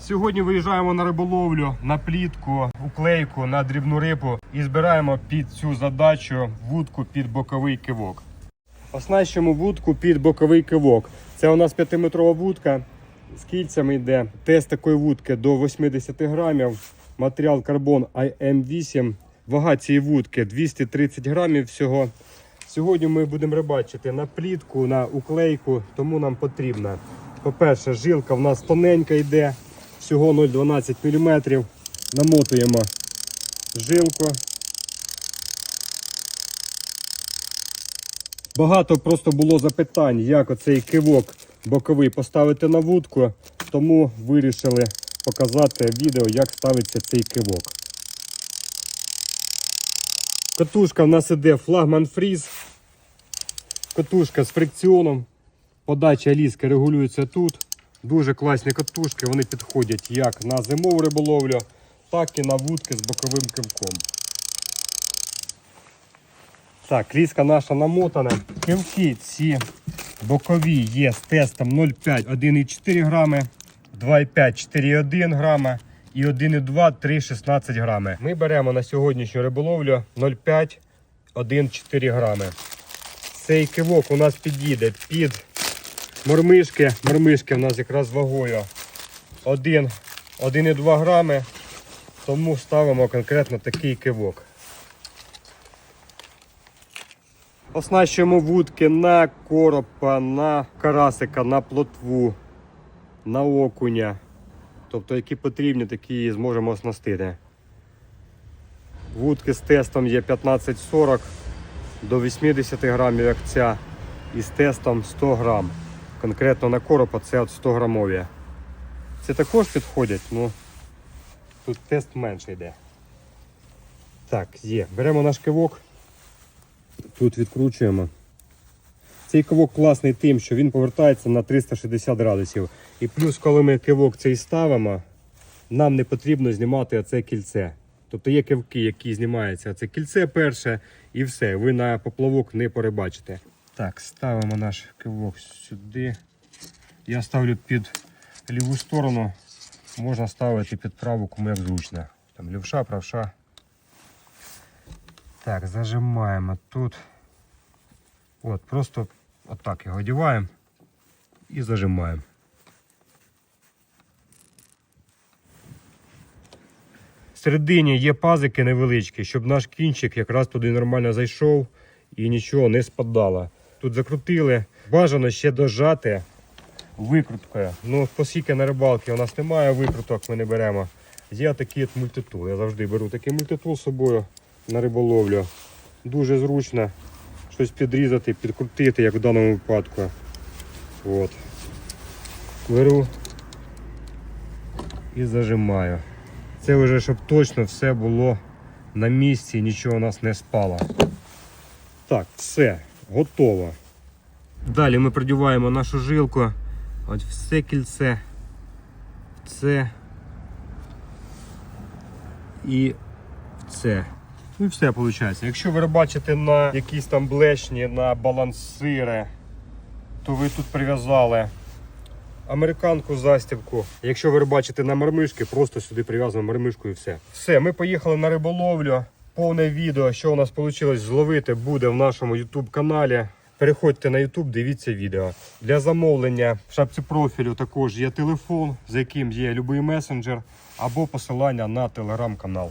Сьогодні виїжджаємо на риболовлю, на плітку, уклейку, на дрібну рибу і збираємо під цю задачу вудку під боковий кивок. Оснащуємо вудку під боковий кивок. Це у нас 5-метрова вудка з кільцями йде. Тест такої вудки до 80 грамів. Матеріал карбон IM8. Вага цієї вудки 230 грамів всього. Сьогодні ми будемо рибачити на плітку, на уклейку, тому нам потрібна. По-перше, жилка в нас тоненька йде, всього 0,12 мм. Намотуємо жилку. Багато просто було запитань, як оцей кивок боковий поставити на вудку, тому вирішили показати відео, як ставиться цей кивок. Катушка в нас іде флагман фріз. Катушка з фрикціоном. Подача ліски регулюється тут. Дуже класні катушки, вони підходять як на зимову риболовлю, так і на вудки з боковим кивком. Так, ліска наша намотана. Кивки ці бокові є з тестом 0,5 1,4 грами, 2,5 4,1 грама і 1,2 3,16 грами. Ми беремо на сьогоднішню риболовлю 0,5 1,4 грами. Цей кивок у нас підійде під мормишки. Мормишки у нас якраз вагою 1,2 грами. Тому ставимо конкретно такий кивок. Оснащуємо вудки на коропа, на карасика, на плотву, на окуня. Тобто, які потрібні, такі зможемо оснастити. Вудки з тестом є 15-40 до 80 грамів, як ця, і з тестом 100 грам. Конкретно на коропа це от 100 грамові. Це також підходять, ну тут тест менше йде. Так, є. Беремо наш кивок. Тут відкручуємо. Цей кивок класний тим, що він повертається на 360 градусів. І плюс, коли ми кивок цей ставимо, нам не потрібно знімати оце кільце. Тобто є кивки, які знімаються це кільце перше, і все, ви на поплавок не перебачите. Так, ставимо наш кивок сюди. Я ставлю під ліву сторону, можна ставити під праву, кому як зручно. Там лівша, правша. Так, зажимаємо тут. От, просто отак його одіваємо і зажимаємо. Всередині є пазики невеличкі, щоб наш кінчик якраз туди нормально зайшов і нічого не спадало. Тут закрутили. Бажано ще дожати викруткою. Ну, оскільки на рибалці у нас немає викруток, ми не беремо. Є такий от мультитул. Я завжди беру такий мультитул з собою на риболовлю. Дуже зручно щось підрізати, підкрутити, як в даному випадку. От. Беру і зажимаю. Це вже щоб точно все було на місці, нічого у нас не спало. Так, все, готово. Далі ми продіваємо нашу жилку. От все кільце. в Це і в це. Ну і все виходить. Якщо ви бачите на якісь там блешні, на балансири, то ви тут прив'язали американку застібку. Якщо ви бачите на мармишки, просто сюди прив'язуємо мармишку і все. Все, ми поїхали на риболовлю. Повне відео, що у нас вийшло зловити, буде в нашому YouTube каналі. Переходьте на YouTube, дивіться відео. Для замовлення в шапці профілю також є телефон, за яким є будь-який месенджер або посилання на телеграм-канал.